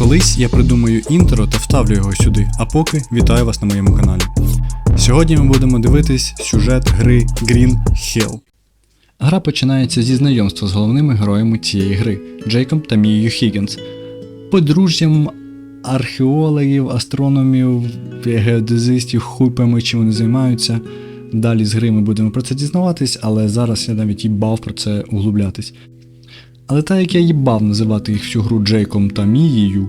Колись я придумаю інтро та вставлю його сюди, а поки вітаю вас на моєму каналі. Сьогодні ми будемо дивитись сюжет гри Green Hill. Гра починається зі знайомства з головними героями цієї гри Джейком та Мією Хіггінс, подружжям археологів, астрономів, геодезистів, хуй чим вони займаються. Далі з гри ми будемо про це дізнаватись, але зараз я навіть їбав про це углублятись. Але так як я їбав називати їх всю гру Джейком та Мією,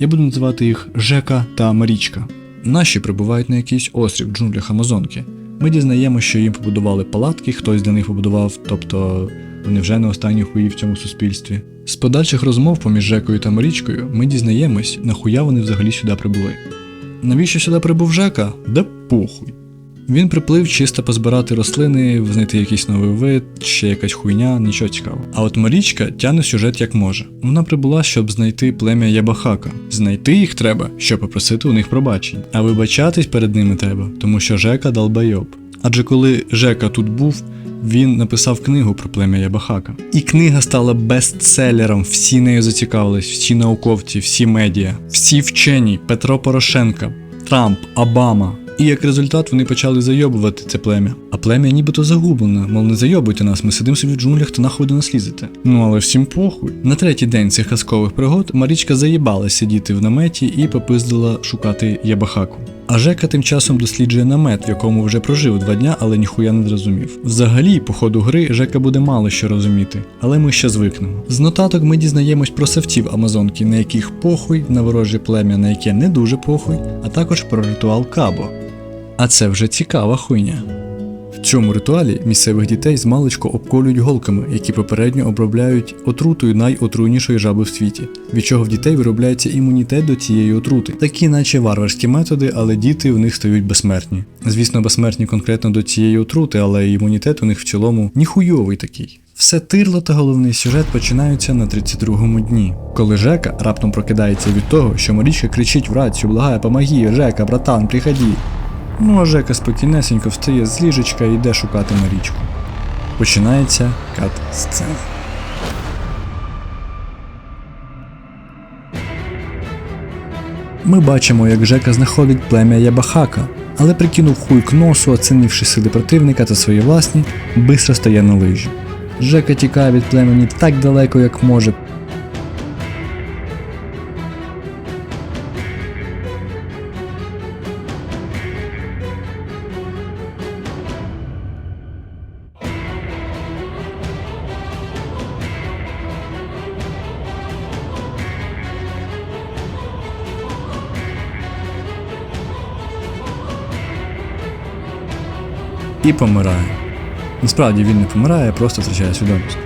я буду називати їх Жека та Марічка. Наші прибувають на якийсь острів в джунглях Амазонки. Ми дізнаємося, що їм побудували палатки, хтось для них побудував, тобто вони вже не останні хуї в цьому суспільстві. З подальших розмов поміж Жекою та Марічкою ми дізнаємось, нахуя вони взагалі сюди прибули. Навіщо сюди прибув Жека? Да похуй. Він приплив чисто позбирати рослини, знайти якийсь новий вид, ще якась хуйня, нічого цікавого. А от Марічка тягне сюжет як може. Вона прибула, щоб знайти плем'я Ябахака. Знайти їх треба, щоб попросити у них пробачень. А вибачатись перед ними треба, тому що Жека долбайоб. Адже коли Жека тут був, він написав книгу про плем'я Ябахака. І книга стала бестселером, всі нею зацікавились, всі науковці, всі медіа, всі вчені, Петро Порошенка, Трамп, Обама. І як результат вони почали зайобувати це плем'я. А плем'я нібито загублене, мов не зайобуйте нас, ми сидимо собі в джунглях та нахуй до нас лізете. Ну але всім похуй. На третій день цих казкових пригод Марічка заїбала сидіти в наметі і попиздила шукати Ябахаку. А Жека тим часом досліджує намет, в якому вже прожив два дня, але ніхуя не зрозумів. Взагалі, по ходу гри Жека буде мало що розуміти, але ми ще звикнемо. З нотаток ми дізнаємось про савців Амазонки, на яких похуй, на ворожі плем'я, на яке не дуже похуй, а також про ритуал Кабо. А це вже цікава хуйня. В цьому ритуалі місцевих дітей з маличку обколюють голками, які попередньо обробляють отрутою найотруйнішої жаби в світі, від чого в дітей виробляється імунітет до цієї отрути. Такі, наче варварські методи, але діти в них стають безсмертні. Звісно, безсмертні конкретно до цієї отрути, але імунітет у них в цілому ніхуйовий такий. Все тирло та головний сюжет починаються на 32-му дні, коли Жека раптом прокидається від того, що Марічка кричить в рацію, благає, помоги, Жека, братан, приходи. Ну а Жека спокійнесенько встає з ліжечка і йде шукати Марічку. Починається кат-сцена. Ми бачимо, як Жека знаходить плем'я Ябахака, але прикинув хуй к носу, оцінивши сили противника та свої власні, бистро стає на лижі. Жека тікає від племені так далеко, як може, помирає. Насправді він не помирає, просто втрачає свідомість.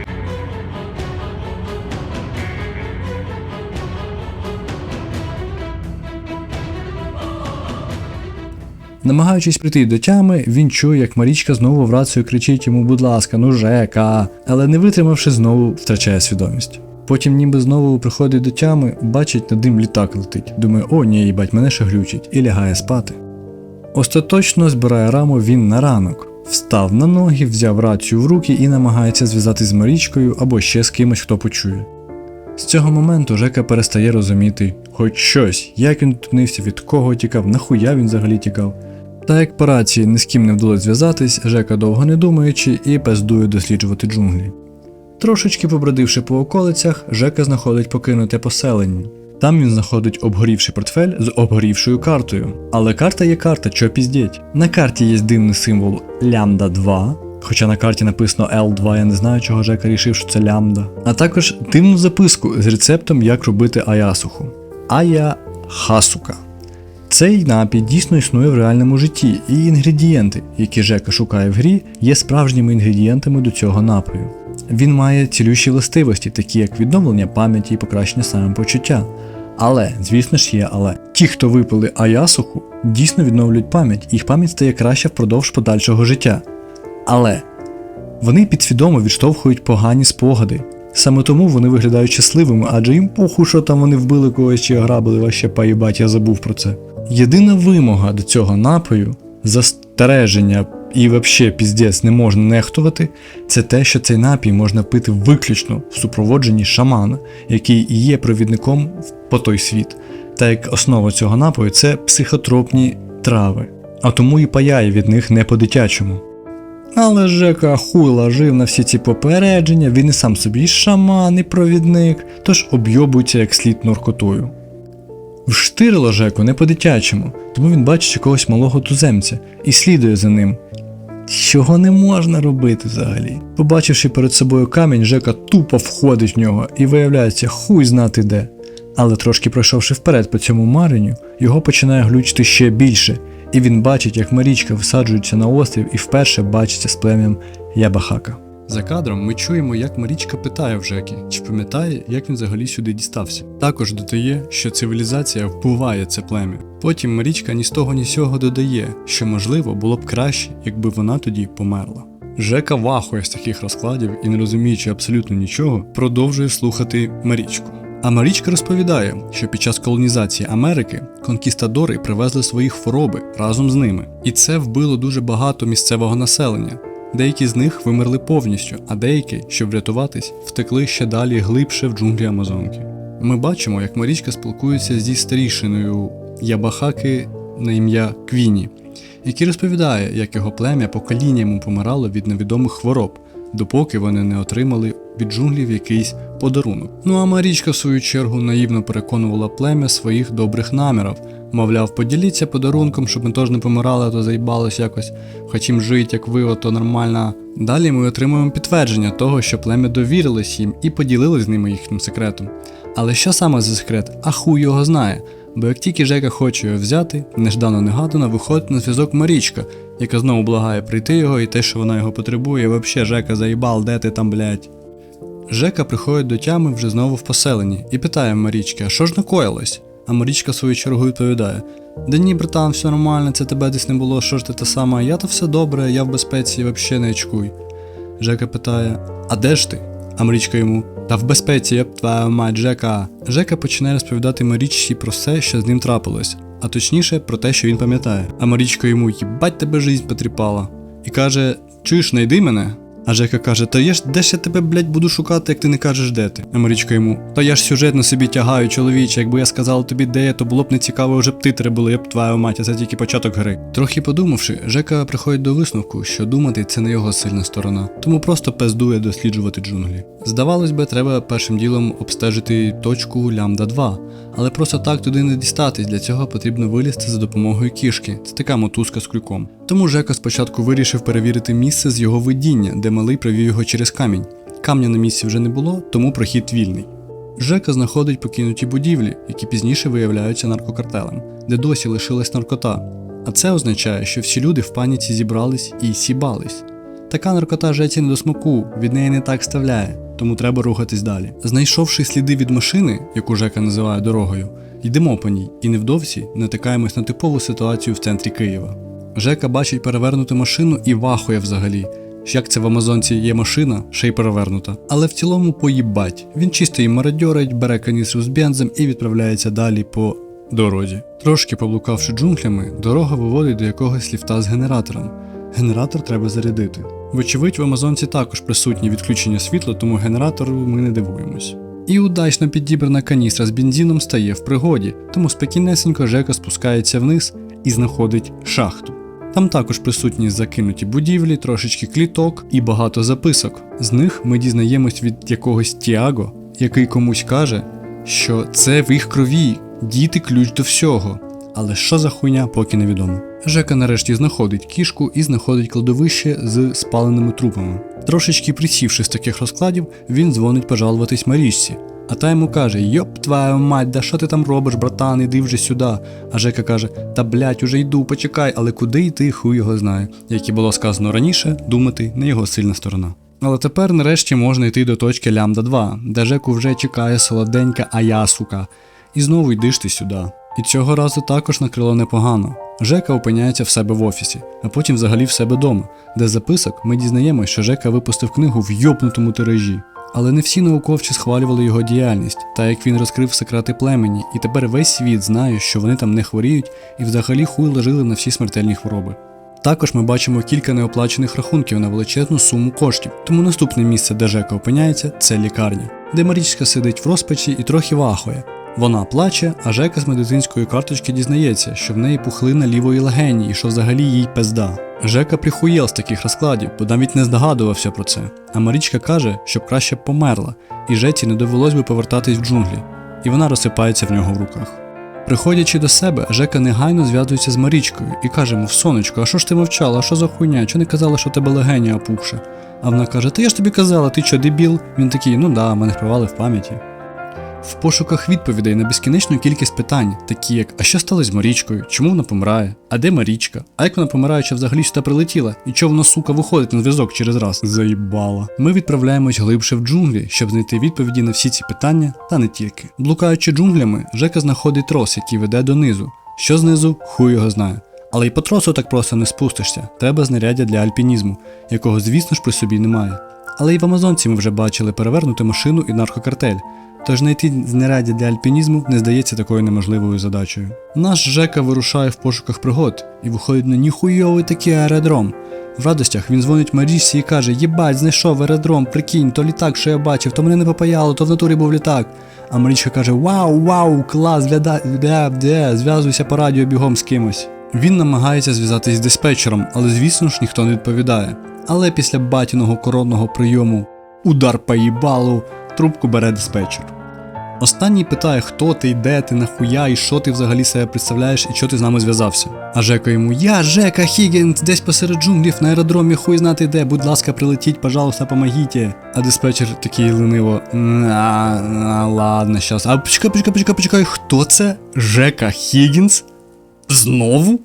Намагаючись прийти до тями, він чує, як Марічка знову в рацію кричить йому, будь ласка, ну Жека, але не витримавши, знову втрачає свідомість. Потім ніби знову приходить до тями, бачить над ним літак летить. Думає, о ні, їбать, мене ще глючить, і лягає спати. Остаточно збирає раму він на ранок. Встав на ноги, взяв рацію в руки і намагається зв'язатись з Марічкою або ще з кимось, хто почує. З цього моменту Жека перестає розуміти хоч щось, як він тупнився, від кого тікав, нахуя він взагалі тікав. Та як по рації ні з ким не вдалося зв'язатись, Жека довго не думаючи і пездує досліджувати джунглі. Трошечки побродивши по околицях, Жека знаходить покинуте поселення. Там він знаходить обгорівший портфель з обгорівшою картою. Але карта є карта, що піздіть. На карті є дивний символ лямбда 2. Хоча на карті написано L2, я не знаю, чого Жека рішив, що це лямбда. А також дивну записку з рецептом, як робити аясуху. Ая хасука. Цей напій дійсно існує в реальному житті, і інгредієнти, які Жека шукає в грі, є справжніми інгредієнтами до цього напою. Він має цілющі властивості, такі як відновлення пам'яті і покращення самопочуття. Але, звісно ж, є але. Ті, хто випили аясуху, дійсно відновлюють пам'ять, їх пам'ять стає краща впродовж подальшого життя. Але вони підсвідомо відштовхують погані спогади. Саме тому вони виглядають щасливими, адже їм похуй, що там вони вбили когось чи ограбили, ваще поїбать, я забув про це. Єдина вимога до цього напою застереження і взагалі піздець не можна нехтувати, це те, що цей напій можна пити виключно в супроводженні шамана, який і є провідником по той світ. Та як основа цього напою це психотропні трави, а тому і паяє від них не по-дитячому. Але Жека хуй ложив на всі ці попередження, він і сам собі шаман, і провідник, тож обйобується як слід наркотою. Вштирило Жеку не по-дитячому, тому він бачить якогось малого туземця і слідує за ним. Чого не можна робити взагалі? Побачивши перед собою камінь, Жека тупо входить в нього і виявляється хуй знати де. Але трошки пройшовши вперед по цьому маренню, його починає глючити ще більше, і він бачить, як Марічка всаджується на острів і вперше бачиться з плем'ям Ябахака. За кадром ми чуємо, як Марічка питає в Жекі, чи пам'ятає, як він взагалі сюди дістався. Також додає, що цивілізація вбиває це плем'я. Потім Марічка ні з того, ні з сього додає, що можливо було б краще, якби вона тоді померла. Жека вахує з таких розкладів і, не розуміючи абсолютно нічого, продовжує слухати Марічку. А Марічка розповідає, що під час колонізації Америки конкістадори привезли свої хвороби разом з ними, і це вбило дуже багато місцевого населення. Деякі з них вимерли повністю, а деякі, щоб врятуватись, втекли ще далі глибше в джунглі Амазонки. Ми бачимо, як Марічка спілкується зі старішиною Ябахаки на ім'я Квіні, який розповідає, як його плем'я поколіннями помирало від невідомих хвороб, допоки вони не отримали від джунглів якийсь подарунок. Ну а Марічка, в свою чергу, наївно переконувала плем'я своїх добрих намірів. Мовляв, поділіться подарунком, щоб ми теж не помирали, а то заїбались якось. Хотім жити, як ви, ото нормально. Далі ми отримуємо підтвердження того, що плем'я довірилось їм і поділились з ними їхнім секретом. Але що саме за секрет? А хуй його знає. Бо як тільки Жека хоче його взяти, неждано негадано виходить на зв'язок Марічка, яка знову благає прийти його і те, що вона його потребує, вообще Жека заїбал, де ти там, блядь. Жека приходить до тями вже знову в поселенні і питає Марічки, а що ж накоїлось? А Марічка свою чергу відповідає: Да ні, братан, все нормально, це тебе десь не було, що ж ти та сама, я то все добре, я в безпеці, вообще не очкуй. Жека питає: А де ж ти? А Марічка йому: Та в безпеці, я б твоя мать, Жека. Жека починає розповідати Марічці про все, що з ним трапилось, а точніше про те, що він пам'ятає. А Марічка йому їбать тебе жизнь потріпала. І каже: Чуєш, найди мене? А Жека каже: Та я ж де ж я тебе, блядь, буду шукати, як ти не кажеш, де ти. А Марічка йому: Та я ж сюжет на собі тягаю, чоловіче. Якби я сказав тобі, де я, то було б не цікаво, вже б титри були, я б твоя мать, а це тільки початок гри. Трохи подумавши, Жека приходить до висновку, що думати це не його сильна сторона, тому просто пездує досліджувати джунглі. Здавалось би, треба першим ділом обстежити точку лямбда 2, але просто так туди не дістатись. Для цього потрібно вилізти за допомогою кішки. Це така мотузка з крюком. Тому Жека спочатку вирішив перевірити місце з його видіння, де малий провів його через камінь. Камня на місці вже не було, тому прохід вільний. Жека знаходить покинуті будівлі, які пізніше виявляються наркокартелем, де досі лишилась наркота. А це означає, що всі люди в паніці зібрались і сібались. Така наркота жеці не до смаку, від неї не так ставляє, тому треба рухатись далі. Знайшовши сліди від машини, яку Жека називає дорогою, йдемо по ній і невдовзі натикаємось на типову ситуацію в центрі Києва. Жека бачить перевернуту машину і вахує взагалі. Як це в Амазонці є машина, ще й перевернута. Але в цілому поїбать. Він чисто її мародьорить, бере каністру з бензом і відправляється далі по дорозі. Трошки поблукавши джунглями, дорога виводить до якогось ліфта з генератором. Генератор треба зарядити. Вочевидь, в Амазонці також присутні відключення світла, тому генератору ми не дивуємось. І удачно підібрана каністра з бензином стає в пригоді, тому спокійнесенько Жека спускається вниз і знаходить шахту. Там також присутні закинуті будівлі, трошечки кліток і багато записок. З них ми дізнаємось від якогось Тіаго, який комусь каже, що це в їх крові, діти ключ до всього. Але що за хуйня, поки невідомо. Жека нарешті знаходить кішку і знаходить кладовище з спаленими трупами. Трошечки присівши з таких розкладів, він дзвонить пожалуватись Марічці. А та йому каже: Йоп, твою мать, да що ти там робиш, братан, іди вже сюди. А Жека каже: Та блять, уже йду, почекай, але куди йти, хуй його знає. Як і було сказано раніше, думати не його сильна сторона. Але тепер нарешті можна йти до точки лямбда 2, де Жеку вже чекає солоденька Аясука. І знову йдиш ти сюди. І цього разу також накрило непогано. Жека опиняється в себе в офісі, а потім взагалі в себе вдома, де записок ми дізнаємося, що Жека випустив книгу в йопнутому тиражі. Але не всі науковці схвалювали його діяльність, та як він розкрив секрети племені, і тепер весь світ знає, що вони там не хворіють і взагалі хуй лежили на всі смертельні хвороби. Також ми бачимо кілька неоплачених рахунків на величезну суму коштів. Тому наступне місце, де Жека опиняється, це лікарня, де Марічка сидить в розпачі і трохи вахує. Вона плаче, а Жека з медицинської карточки дізнається, що в неї пухлина лівої легені і що взагалі їй пизда. Жека прихуєл з таких розкладів, бо навіть не здогадувався про це. А Марічка каже, щоб краще б померла, і Жеці не довелось би повертатись в джунглі, і вона розсипається в нього в руках. Приходячи до себе, Жека негайно зв'язується з Марічкою і каже йому, сонечко, а що ж ти мовчала, а що за хуйня? Чого не казала, що тебе легені опухше? А вона каже: Та я ж тобі казала, ти що, дебіл? Він такий, ну да, мене провали в пам'яті. В пошуках відповідей на безкінечну кількість питань, такі як а що сталося з Марічкою, чому вона помирає, а де Марічка, а як вона помираюча взагалі сюди прилетіла, і чого вона, сука, виходить на зв'язок через раз? Заїбала. Ми відправляємось глибше в джунглі, щоб знайти відповіді на всі ці питання, та не тільки. Блукаючи джунглями, Жека знаходить трос, який веде донизу. Що знизу, хуй його знає. Але й по тросу так просто не спустишся. Треба знаряддя для альпінізму, якого, звісно ж, при собі немає. Але й в Амазонці ми вже бачили перевернути машину і наркокартель. Тож знайти знаряддя для альпінізму не здається такою неможливою задачею. Наш Жека вирушає в пошуках пригод і виходить на ніхуйовий такий аеродром. В радостях він дзвонить Марічці і каже: Єбать, знайшов аеродром, прикинь, то літак, що я бачив, то мене не попаяло, то в натурі був літак. А Марічка каже: Вау, вау, клас, де, де, зв'язуйся по радіо бігом з кимось. Він намагається зв'язатись з диспетчером, але звісно ж ніхто не відповідає. Але після батіного коронного прийому удар по їбалу трубку бере диспетчер. Останній питає, хто ти, де ти, нахуя, і що ти взагалі себе представляєш, і що ти з нами зв'язався. А Жека йому: Я Жека Хіггінс, десь посеред джунглів на аеродромі, хуй знати де, будь ласка, прилетіть, пожалуйста, помогіть. А диспетчер такий лениво. А, ладно, щас. А почекай, почекай, почекай, почекай, хто це? Жека Хіггінс? Знову?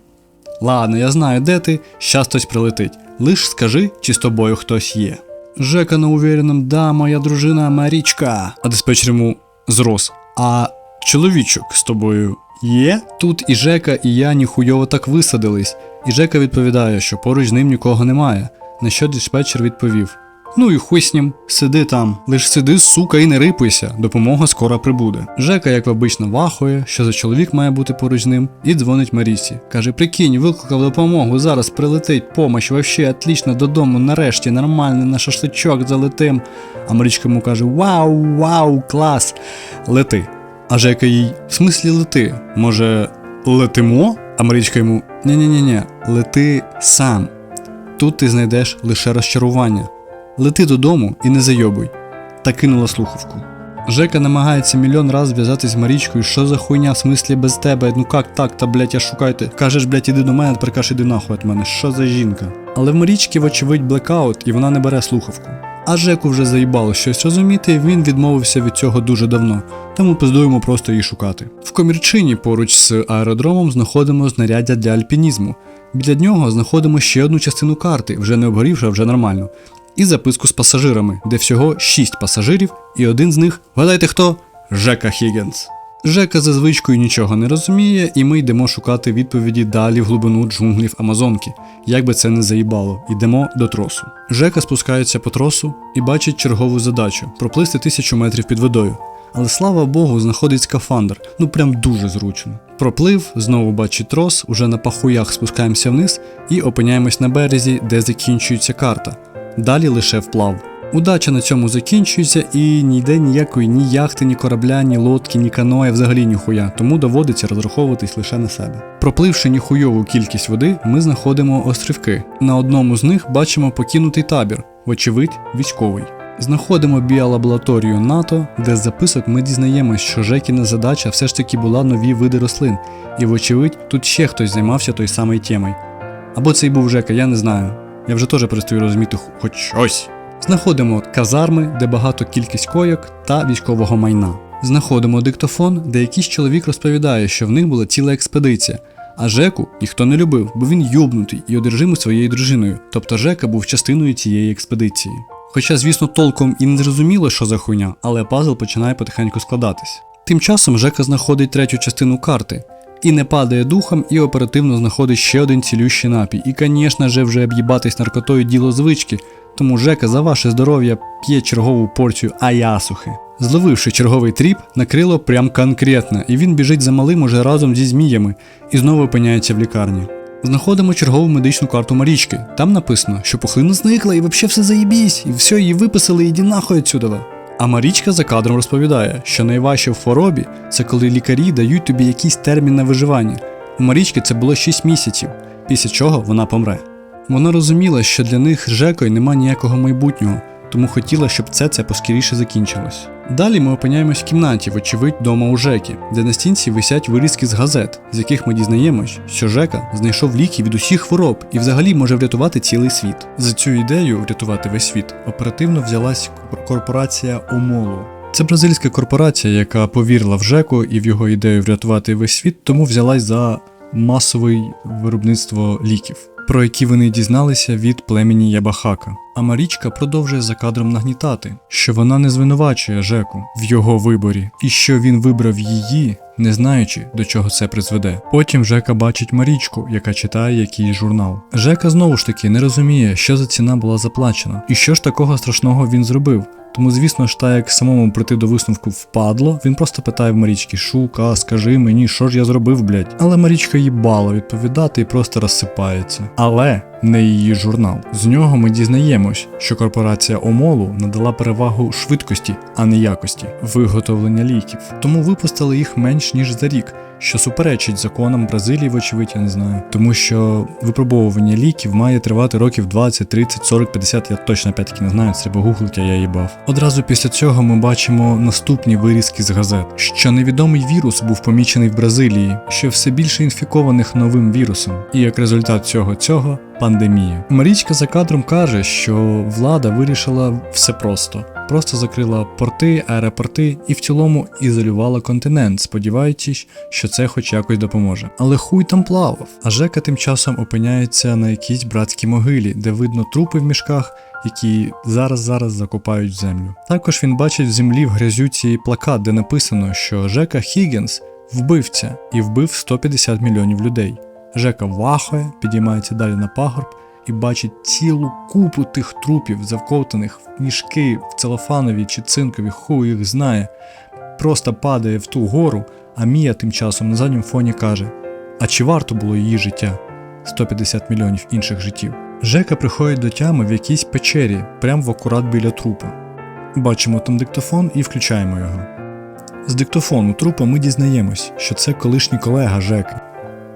Ладно, я знаю, де ти, щас хтось прилетить. Лиш скажи, чи з тобою хтось є. Жека неувереним, да, моя дружина Марічка. А диспетчер йому зрос. А чоловічок з тобою є? Тут і Жека, і я ніхуйово так висадились. І Жека відповідає, що поруч з ним нікого немає. На що диспетчер відповів: Ну і хуй з ним, сиди там, лиш сиди, сука, і не рипуйся, допомога скоро прибуде. Жека, як обично, вахує, що за чоловік має бути поруч ним, і дзвонить Марісі. Каже: прикинь, викликав допомогу, зараз прилетить помощь, вообще отлично додому, нарешті, нормально, на шашличок залетим. А Марічка йому каже: Вау, вау, клас! Лети. А Жека їй, в смислі лети? Може, летимо? А Марічка йому: ні-ні-ні, лети сам. Тут ти знайдеш лише розчарування. Лети додому і не зайобуй. Та кинула слухавку. Жека намагається мільйон раз зв'язатись з Марічкою, що за хуйня в смислі без тебе, ну як так, та блять, я шукайте. Кажеш, блять, іди до мене, тепер іди нахуй від мене, що за жінка. Але в Марічки, вочевидь, блекаут, і вона не бере слухавку. А Жеку вже заїбало щось розуміти, він відмовився від цього дуже давно, тому пиздуємо просто її шукати. В комірчині поруч з аеродромом знаходимо знаряддя для альпінізму. Біля нього знаходимо ще одну частину карти, вже не обгорівши, а вже нормально. І записку з пасажирами, де всього 6 пасажирів, і один з них, вгадайте хто? Жека Хіггенс. Жека за звичкою нічого не розуміє, і ми йдемо шукати відповіді далі в глибину джунглів Амазонки. Як би це не заїбало, йдемо до тросу. Жека спускається по тросу і бачить чергову задачу проплисти тисячу метрів під водою. Але слава Богу, знаходить скафандр, ну прям дуже зручно. Проплив, знову бачить трос, уже на пахуях спускаємося вниз і опиняємось на березі, де закінчується карта. Далі лише вплав. Удача на цьому закінчується і ніде ніякої ні яхти, ні корабля, ні лодки, ні каноя, взагалі ніхуя, тому доводиться розраховуватись лише на себе. Пропливши ніхуйову кількість води, ми знаходимо острівки. На одному з них бачимо покинутий табір, вочевидь, військовий. Знаходимо біолабораторію НАТО, де з записок ми дізнаємось, що Жекіна задача все ж таки була нові види рослин, і вочевидь, тут ще хтось займався той самий темою. Або це й був Жека, я не знаю. Я вже теж перестаю розуміти хоч щось. Знаходимо казарми, де багато кількість койок та військового майна. Знаходимо диктофон, де якийсь чоловік розповідає, що в них була ціла експедиція. А Жеку ніхто не любив, бо він юбнутий і одержимий своєю дружиною. Тобто Жека був частиною цієї експедиції. Хоча, звісно, толком і не зрозуміло, що за хуйня, але пазл починає потихеньку складатись. Тим часом Жека знаходить третю частину карти. І не падає духом, і оперативно знаходить ще один цілющий напій. І, звісно же, вже об'їбатись наркотою діло звички, тому Жека за ваше здоров'я п'є чергову порцію аясухи. Зловивши черговий тріп, накрило прям конкретно, і він біжить за малим уже разом зі зміями і знову опиняється в лікарні. Знаходимо чергову медичну карту Марічки. Там написано, що пухлина зникла і взагалі все заєбісь, і все, її виписали, іди нахуй отсюда. А Марічка за кадром розповідає, що найважче в хворобі це коли лікарі дають тобі якийсь термін на виживання. У Марічки це було 6 місяців, після чого вона помре. Вона розуміла, що для них з Жекою нема ніякого майбутнього, тому хотіла, щоб це це поскоріше закінчилось. Далі ми опиняємось в кімнаті, вочевидь, дома у Жекі, де на стінці висять вирізки з газет, з яких ми дізнаємось, що Жека знайшов ліки від усіх хвороб і взагалі може врятувати цілий світ. За цю ідею врятувати весь світ оперативно взялась корпорація Омолу. Це бразильська корпорація, яка повірила в Жеку і в його ідею врятувати весь світ, тому взялась за масове виробництво ліків, про які вони дізналися від племені Ябахака. А Марічка продовжує за кадром нагнітати, що вона не звинувачує Жеку в його виборі, і що він вибрав її, не знаючи, до чого це призведе. Потім Жека бачить Марічку, яка читає якийсь журнал. Жека знову ж таки не розуміє, що за ціна була заплачена, і що ж такого страшного він зробив. Тому, звісно ж, так як самому прийти до висновку впадло, він просто питає в Марічки: Шука, скажи мені, що ж я зробив, блядь. Але Марічка їбала відповідати і просто розсипається. Але не її журнал. З нього ми дізнаємось, що корпорація Омолу надала перевагу швидкості, а не якості виготовлення ліків. Тому випустили їх менш ніж за рік. Що суперечить законам Бразилії, вочевидь, я не знаю. Тому що випробовування ліків має тривати років 20, 30, 40, 50, я точно опять-таки не знаю, це гуглити, а я їбав. Одразу після цього ми бачимо наступні вирізки з газет, що невідомий вірус був помічений в Бразилії, що все більше інфікованих новим вірусом, і як результат цього цього пандемія. Марічка за кадром каже, що влада вирішила все просто. Просто закрила порти, аеропорти і в цілому ізолювала континент, сподіваючись, що це хоч якось допоможе. Але хуй там плавав. А Жека тим часом опиняється на якійсь братській могилі, де видно трупи в мішках, які зараз-зараз закопають землю. Також він бачить в землі в грязюці плакат, де написано, що Жека Хіггінс вбивця і вбив 150 мільйонів людей. Жека вахує, підіймається далі на пагорб і бачить цілу купу тих трупів, завковтаних в мішки, в целофанові чи цинкові, хуй їх знає. Просто падає в ту гору, а Мія тим часом на задньому фоні каже: А чи варто було її життя? 150 мільйонів інших життів. Жека приходить до тями в якійсь печері, прямо в акурат біля трупа. Бачимо там диктофон і включаємо його. З диктофону трупа ми дізнаємось, що це колишній колега Жеки,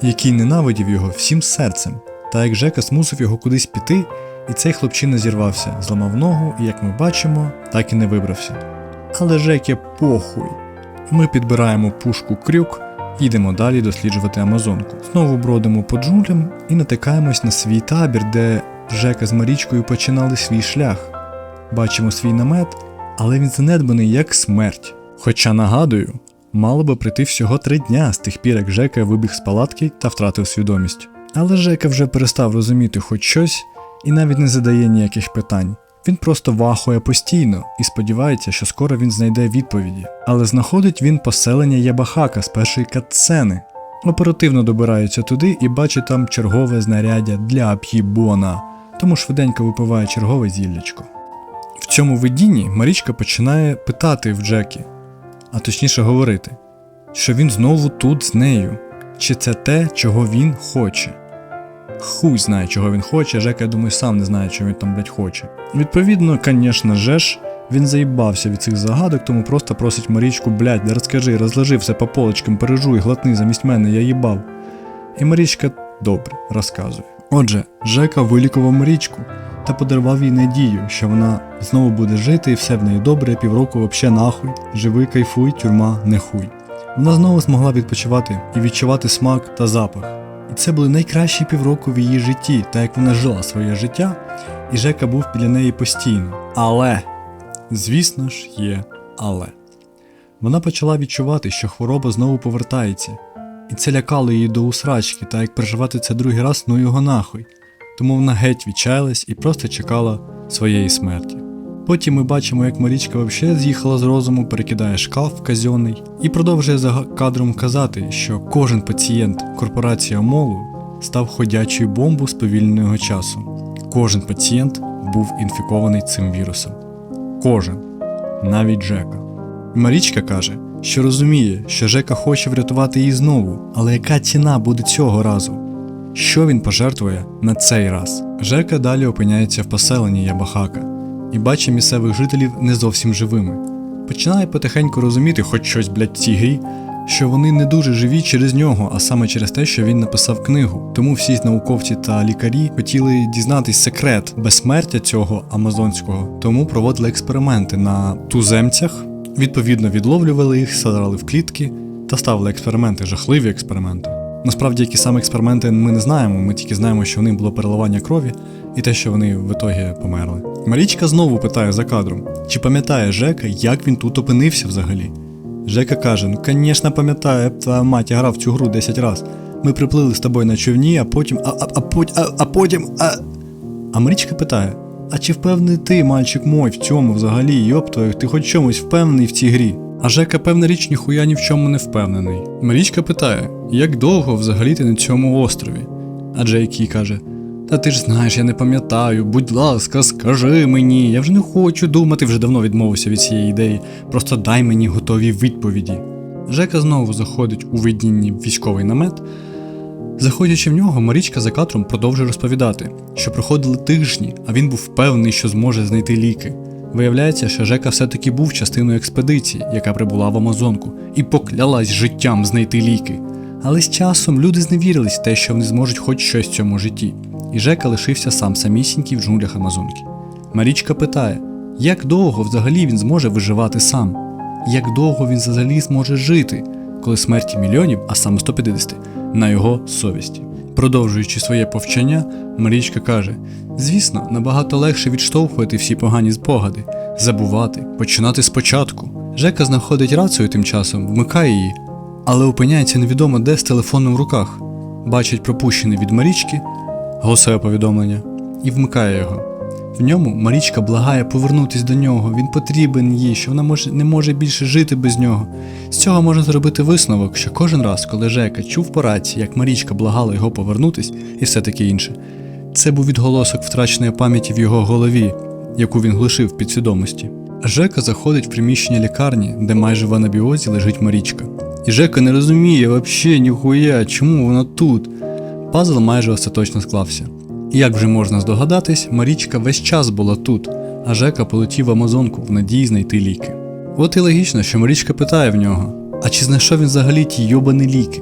який ненавидів його всім серцем, та як Жека змусив його кудись піти, і цей хлопчина зірвався, зламав ногу, і як ми бачимо, так і не вибрався. Але Жекі похуй. Ми підбираємо пушку крюк, їдемо далі досліджувати Амазонку. Знову бродимо по джунглям і натикаємось на свій табір, де Жека з Марічкою починали свій шлях. Бачимо свій намет, але він занедбаний як смерть. Хоча нагадую, мало би прийти всього три дня з тих пір, як Жека вибіг з палатки та втратив свідомість. Але Жека вже перестав розуміти хоч щось і навіть не задає ніяких питань. Він просто вахує постійно і сподівається, що скоро він знайде відповіді. Але знаходить він поселення Ябахака з першої катсцени. Оперативно добирається туди і бачить там чергове знаряддя для Ап'їбона, тому швиденько випиває чергове зіллячко. В цьому видінні Марічка починає питати в Джекі, а точніше говорити, що він знову тут з нею, чи це те, чого він хоче. Хуй знає, чого він хоче, Жека, я думаю, сам не знає, чого він там, блядь, хоче. Відповідно, звісно ж, він заїбався від цих загадок, тому просто просить Марічку, блядь, розкажи, розложи все по полочкам, пережуй, глотни замість мене, я їбав. І Марічка добре розказує. Отже, Жека вилікував Марічку та подарував їй надію, що вона знову буде жити і все в неї добре, півроку вообще нахуй, живи, кайфуй, тюрма, не хуй. Вона знову змогла відпочивати і відчувати смак та запах. І це були найкращі півроку в її житті, так як вона жила своє життя, і Жека був біля неї постійно. Але, звісно ж, є але. Вона почала відчувати, що хвороба знову повертається, і це лякало її до усрачки, та як переживати це другий раз, ну його нахуй. Тому вона геть відчаялась і просто чекала своєї смерті. Потім ми бачимо, як Марічка взагалі з'їхала з розуму, перекидає шкаф казьонний і продовжує за кадром казати, що кожен пацієнт корпорації Омолу став ходячою бомбою сповільненого часу. Кожен пацієнт був інфікований цим вірусом. Кожен, навіть Жека. Марічка каже, що розуміє, що Жека хоче врятувати її знову, але яка ціна буде цього разу? що він пожертвує на цей раз. Жека далі опиняється в поселенні Ябахака і бачить місцевих жителів не зовсім живими. Починає потихеньку розуміти, хоч щось, блядь, цій грі, що вони не дуже живі через нього, а саме через те, що він написав книгу. Тому всі науковці та лікарі хотіли дізнатись секрет безсмертя цього амазонського, тому проводили експерименти на туземцях, відповідно відловлювали їх, садрали в клітки та ставили експерименти, жахливі експерименти. Насправді, які саме експерименти ми не знаємо, ми тільки знаємо, що в них було переливання крові і те, що вони в ітогі померли. Марічка знову питає за кадром, чи пам'ятає Жека, як він тут опинився взагалі. Жека каже: ну, звісно, пам'ятаю, та мать, я грав цю гру 10 разів. Ми приплили з тобою на човні, а потім. А, а, а, а, а потім. А... а Марічка питає: А чи впевнений ти, мальчик мой, в цьому взагалі, йоп ти хоч чомусь впевнений в цій грі? А Жека, певна річ, ніхуя ні в чому не впевнений. Марічка питає, як довго взагалі ти на цьому острові? А Джейкі каже: Та ти ж знаєш, я не пам'ятаю, будь ласка, скажи мені, я вже не хочу думати, вже давно відмовився від цієї ідеї. Просто дай мені готові відповіді. Жека знову заходить у видінні військовий намет. Заходячи в нього, Марічка за кадром продовжує розповідати, що проходили тижні, а він був впевнений, що зможе знайти ліки. Виявляється, що Жека все-таки був частиною експедиції, яка прибула в Амазонку, і поклялась життям знайти ліки. Але з часом люди зневірились в те, що вони зможуть хоч щось в цьому житті, і Жека лишився сам самісінький в джунглях Амазонки. Марічка питає, як довго взагалі він зможе виживати сам? Як довго він взагалі зможе жити, коли смерті мільйонів, а саме 150, на його совісті? Продовжуючи своє повчання, Марічка каже: звісно, набагато легше відштовхувати всі погані спогади, забувати, починати спочатку. Жека знаходить рацію тим часом, вмикає її, але опиняється невідомо де з телефоном в руках, бачить пропущений від Марічки голосове повідомлення і вмикає його. В ньому Марічка благає повернутись до нього, він потрібен їй, що вона може, не може більше жити без нього. З цього можна зробити висновок, що кожен раз, коли Жека чув по рації, як Марічка благала його повернутись і все таке інше, це був відголосок втраченої пам'яті в його голові, яку він глушив в підсвідомості. Жека заходить в приміщення лікарні, де майже в анабіозі лежить Марічка. І Жека не розуміє взагалі ніхуя, чому вона тут. Пазл майже остаточно склався. Як вже можна здогадатись, Марічка весь час була тут, а Жека полетів в Амазонку в надії знайти ліки. От і логічно, що Марічка питає в нього: а чи знайшов він взагалі ті йобані ліки?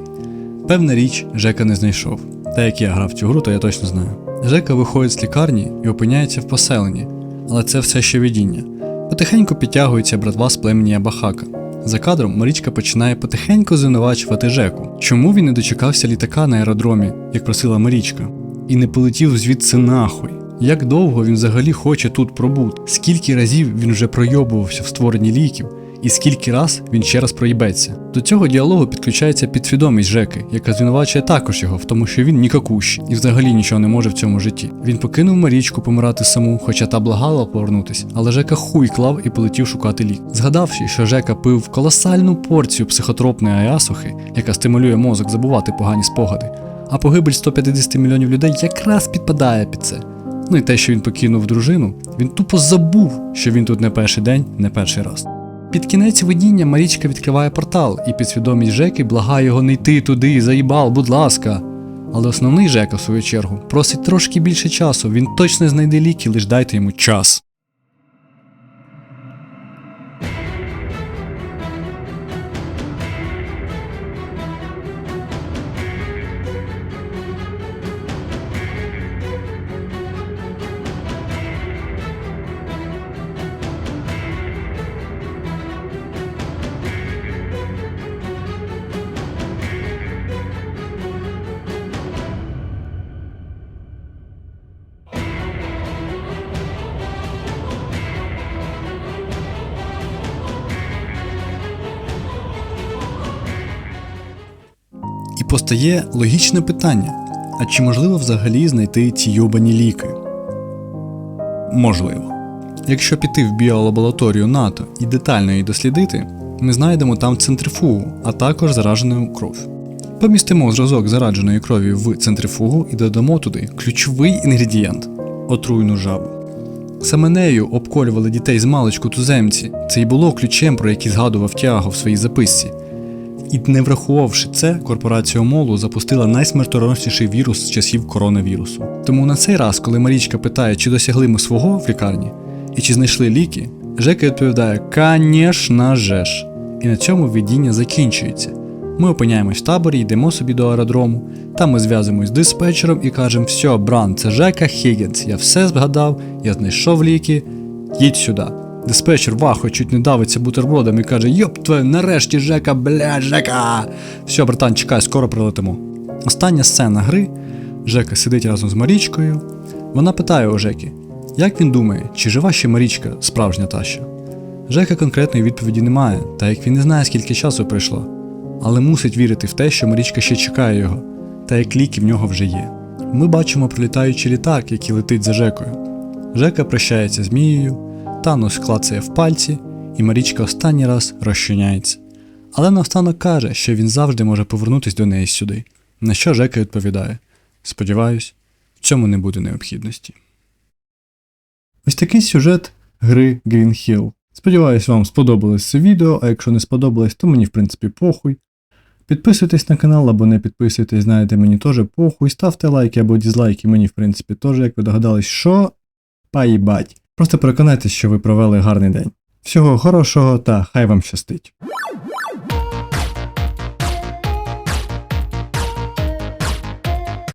Певна річ, Жека не знайшов. Та як я грав в цю гру, то я точно знаю. Жека виходить з лікарні і опиняється в поселенні, але це все ще видіння. Потихеньку підтягується братва з племені Абахака. За кадром Марічка починає потихеньку звинувачувати Жеку. Чому він не дочекався літака на аеродромі, як просила Марічка, і не полетів звідси нахуй? Як довго він взагалі хоче тут пробути? Скільки разів він вже пройобувався в створенні ліків, і скільки раз він ще раз проїбеться? До цього діалогу підключається підсвідомість Жеки, яка звинувачує також його в тому, що він нікакущий і взагалі нічого не може в цьому житті. Він покинув Марічку помирати саму, хоча та благала повернутись, але Жека хуй клав і полетів шукати лік. Згадавши, що Жека пив колосальну порцію психотропної аясухи, яка стимулює мозок забувати погані спогади, а погибель 150 мільйонів людей якраз підпадає під це. Ну і те, що він покинув дружину, він тупо забув, що він тут не перший день, не перший раз. Під кінець видіння Марічка відкриває портал, і підсвідомість Жеки благає його не йти туди, заїбал, будь ласка. Але основний Жека, в свою чергу, просить трошки більше часу, він точно знайде ліки, лиш дайте йому час. Постає логічне питання: а чи можливо взагалі знайти ці йобані ліки? Можливо. Якщо піти в біолабораторію НАТО і детально її дослідити, ми знайдемо там центрифугу, а також заражену кров. Помістимо зразок зарадженої крові в центрифугу і додамо туди ключовий інгредієнт отруйну жабу. Саме нею обколювали дітей з маличку туземці. Це й було ключем, про який згадував Тіаго в своїй записці. І не враховувавши це, корпорація Омолу запустила найсмертоносніший вірус з часів коронавірусу. Тому на цей раз, коли Марічка питає, чи досягли ми свого в лікарні і чи знайшли ліки, Жека відповідає «Конечно же ж. І на цьому видіння закінчується. Ми опиняємось в таборі, йдемо собі до аеродрому. Там ми зв'язуємось з диспетчером і кажемо: все, Бран, це Жека Хіггінс, я все згадав, я знайшов ліки, їдь сюди. Диспетчер вахо чуть не давиться бутербродом і каже: Йоп твою, нарешті Жека, бля, Жека. Все, братан, чекай, скоро прилетимо. Остання сцена гри. Жека сидить разом з Марічкою. Вона питає у Жеки, як він думає, чи жива ще Марічка, справжня таща? Жека конкретної відповіді немає, та як він не знає, скільки часу пройшло, але мусить вірити в те, що Марічка ще чекає його, та як ліки в нього вже є. Ми бачимо пролітаючий літак, який летить за Жекою. Жека прощається з Мією, Танос клацає в пальці, і Марічка останній раз розчиняється. Але наостанок каже, що він завжди може повернутися до неї сюди. На що Жека відповідає: Сподіваюсь, в цьому не буде необхідності. Ось такий сюжет гри Green Hill. Сподіваюсь, вам сподобалось це відео, а якщо не сподобалось, то мені в принципі похуй. Підписуйтесь на канал або не підписуйтесь, знаєте, мені теж похуй. Ставте лайки або дізлайки, мені в принципі теж, як ви догадались, що поїбать. Просто переконайтесь, що ви провели гарний день. Всього хорошого та хай вам щастить.